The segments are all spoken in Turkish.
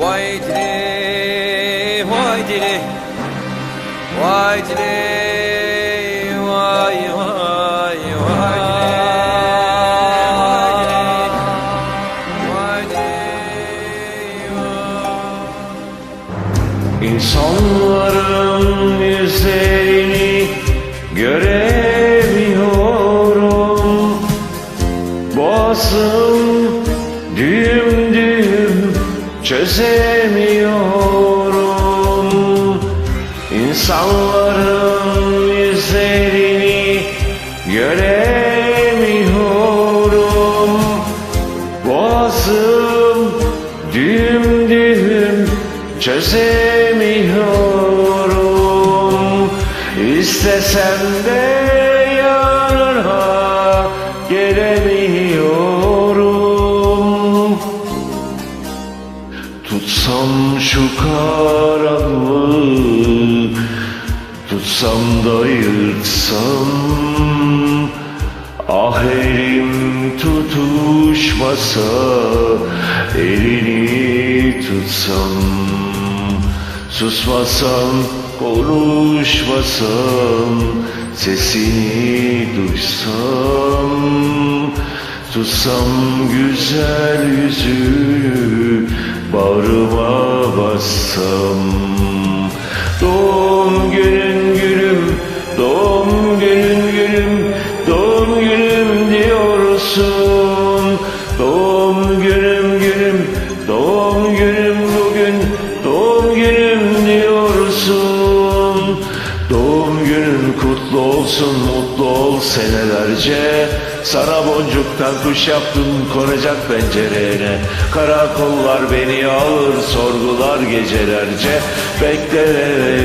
Vay dili, vay dili, vay dili, vay vay İnsanların yüzü Boğazım düğüm düğüm çözemiyorum. İnsanların yüzlerini göremiyorum. Boğazım düğüm düğüm çözemiyorum. İstesem de gelemiyorum Tutsam şu karanlığı Tutsam da yırtsam Ah elim tutuşmasa Elini tutsam Susmasam konuşmasam Sesini duysam Tutsam güzel yüzünü Bağrıma bassam. Doğum günün gülüm Doğum günün gülüm Doğum günüm diyorsun. Doğum günüm gülüm Doğum günüm bugün Doğum günüm diyorsun. Doğum günün kutlu olsun mutlu ol senelerce Sana boncuktan kuş yaptım konacak pencerene. Karakollar beni alır sorgular gecelerce. Bekle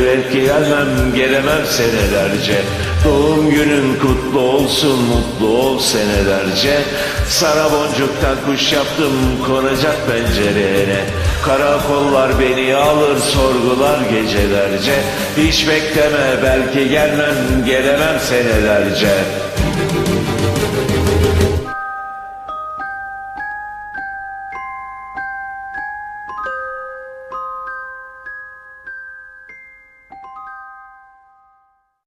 belki gelmem gelemem senelerce. Doğum günün kutlu olsun mutlu ol senelerce. Sana boncuktan kuş yaptım konacak pencerene. Karakollar beni alır sorgular gecelerce. Hiç bekleme belki gelmem gelemem senelerce